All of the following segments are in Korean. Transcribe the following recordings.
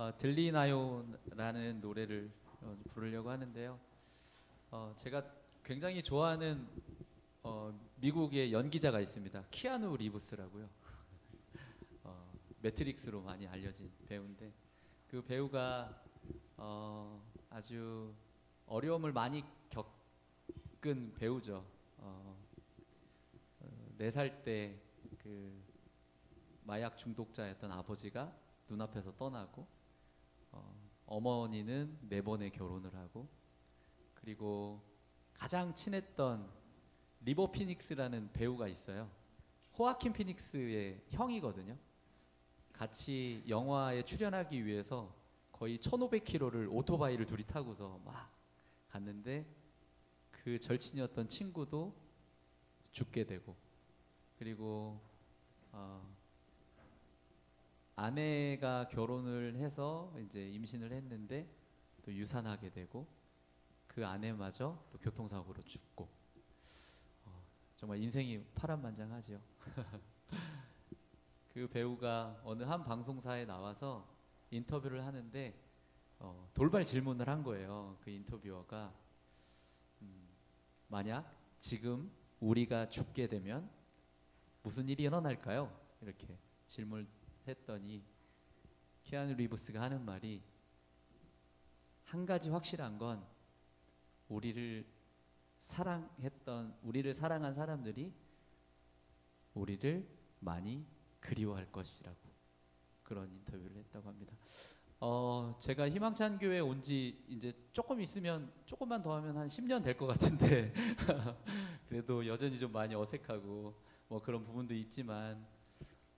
어, 들리나요라는 노래를 어, 부르려고 하는데요. 어, 제가 굉장히 좋아하는 어, 미국의 연기자가 있습니다. 키아누 리브스라고요. 어, 매트릭스로 많이 알려진 배우인데 그 배우가 어, 아주 어려움을 많이 겪은 배우죠. 어, 네살 때 그 마약 중독자였던 아버지가 눈앞에서 떠나고 어, 어머니는 네 번의 결혼을 하고 그리고 가장 친했던 리버 피닉스라는 배우가 있어요. 호아킨 피닉스의 형이거든요. 같이 영화에 출연하기 위해서 거의 1,500km를 오토바이를 둘이 타고서 막 갔는데 그 절친이었던 친구도 죽게 되고 그리고 어, 아내가 결혼을 해서 이제 임신을 했는데 또 유산하게 되고 그 아내마저 또 교통사고로 죽고 어, 정말 인생이 파란만장하지요. 그 배우가 어느 한 방송사에 나와서 인터뷰를 하는데 어, 돌발 질문을 한 거예요. 그 인터뷰어가 음, 만약 지금 우리가 죽게 되면 무슨 일이 일어날까요? 이렇게 질문 했더니 키아누 리브스가 하는 말이 한 가지 확실한 건 우리를 사랑했던 우리를 사랑한 사람들이 우리를 많이 그리워할 것이라고 그런 인터뷰를 했다고 합니다. 어, 제가 희망찬 교회 온 지 이제 조금 있으면 조금만 더 하면 한 10년 될 것 같은데 그래도 여전히 좀 많이 어색하고 뭐 그런 부분도 있지만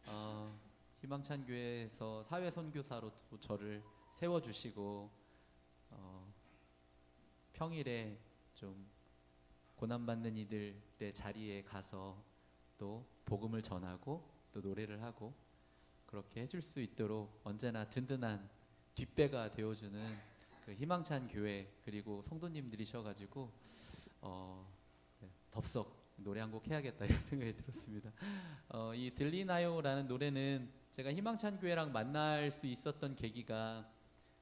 어, 희망찬 교회에서 사회 선교사로 또 저를 세워 주시고 어, 평일에 좀 고난 받는 이들의 자리에 가서 또 복음을 전하고 또 노래를 하고 그렇게 해줄 수 있도록 언제나 든든한 뒷배가 되어주는 그 희망찬 교회 그리고 성도님들이셔가지고 어, 네, 덥석 노래 한 곡 해야겠다 이런 생각이 들었습니다. 어, 이 들리나요라는 노래는 제가 희망찬 교회랑 만날 수 있었던 계기가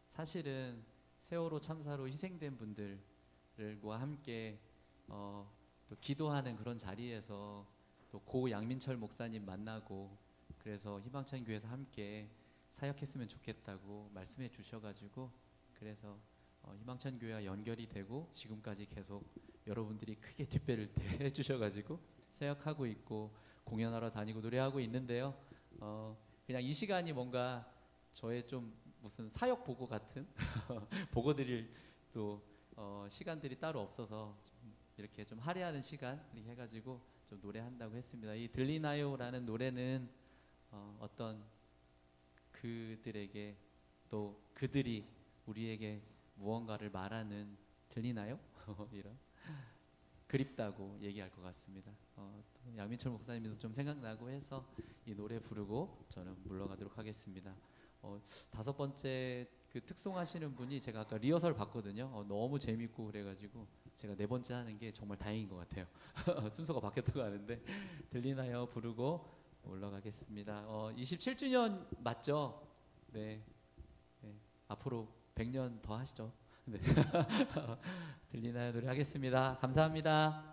사실은 세월호 참사로 희생된 분들과 함께 어, 또 기도하는 그런 자리에서 또 고 양민철 목사님 만나고 그래서 희망찬 교회에서 함께 사역했으면 좋겠다고 말씀해 주셔가지고 그래서 어, 희망찬 교회와 연결이 되고 지금까지 계속 여러분들이 크게 뒷배를 대 주셔가지고 사역하고 있고 공연하러 다니고 노래하고 있는데요. 어, 그냥 이 시간이 뭔가 저의 좀 무슨 사역 보고 같은 보고 드릴 또 어, 시간들이 따로 없어서 좀 이렇게 좀 할애하는 시간 이렇게 해가지고 좀 노래한다고 했습니다. 이 들리나요라는 노래는 어, 어떤 그들에게 또 그들이 우리에게 무언가를 말하는 들리나요? 이런 그립다고 얘기할 것 같습니다. 어, 또 양민철 목사님도 좀 생각나고 해서 이 노래 부르고 저는 물러가도록 하겠습니다. 어, 다섯 번째 그 특송하시는 분이 제가 아까 리허설 봤거든요. 어, 너무 재밌고 그래가지고 제가 네 번째 하는 게 정말 다행인 것 같아요. 순서가 바뀌었다고 하는데 들리나요? 부르고 올라가겠습니다. 어, 27주년 맞죠? 네. 네. 앞으로 100년 더 하시죠. 네. 들리나요? 노래 하겠습니다. 감사합니다.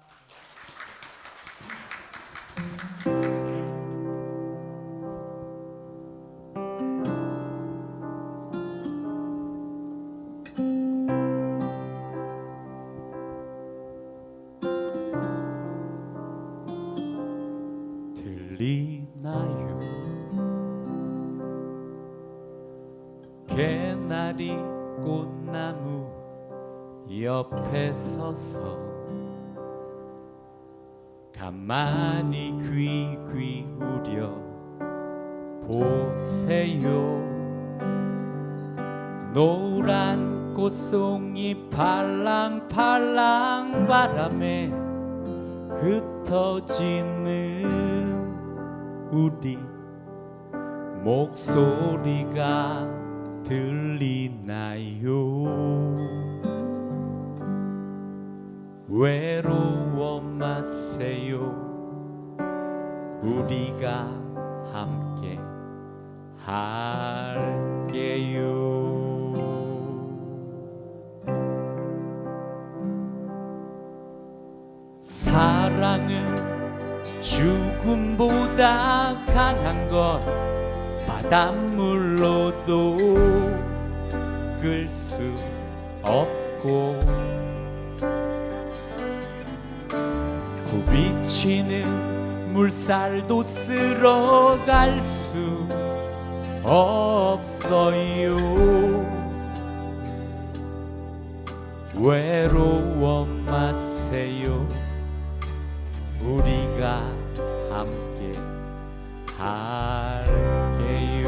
나무 옆에 서서 가만히 귀 기울여 보세요. 노란 꽃송이 팔랑팔랑 바람에 흩어지는 우리 목소리가 들리나요? 외로워 마세요. 우리가 함께 할게요. 사랑은 죽음보다 강한 것 바닷물로도 끌 수 없고 굽이치는 물살도 쓸어갈 수 없어요. 외로워 마세요. 우리가 함께 할게요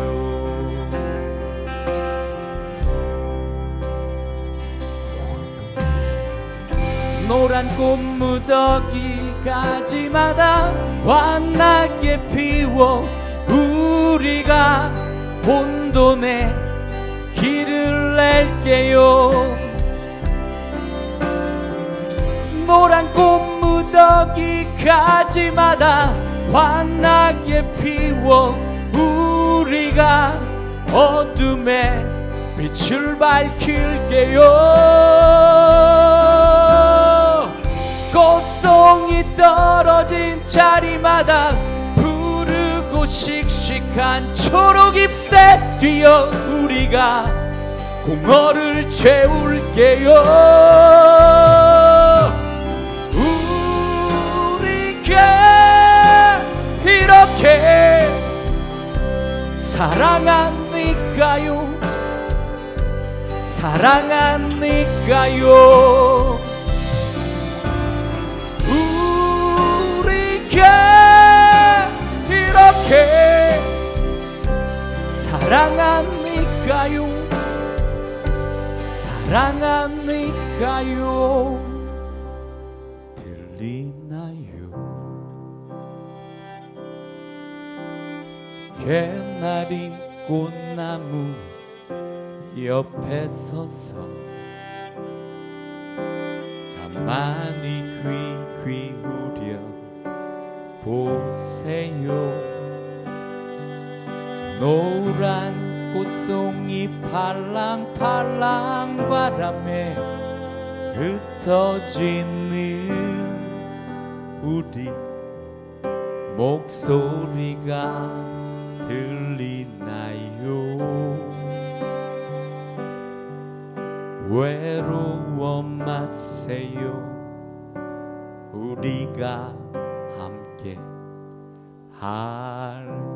노란 꽃무더기 가지마다 환하게 피워 우리가 혼돈의 길을 낼게요. 노란 꽃무더기 가지마다 환하게 피워 우리가 어둠의 빛을 밝힐게요 자리마다 푸르고 씩씩한 초록 잎새 뛰어 우리가 공허를 채울게요 개나리 꽃나무 옆에 서서 가만히 귀 기울여 보세요. 노란 꽃송이 팔랑팔랑 바람에 흩어지는 우리 목소리가 들리나요? 외로워 마세요. 우리가 함께 할게요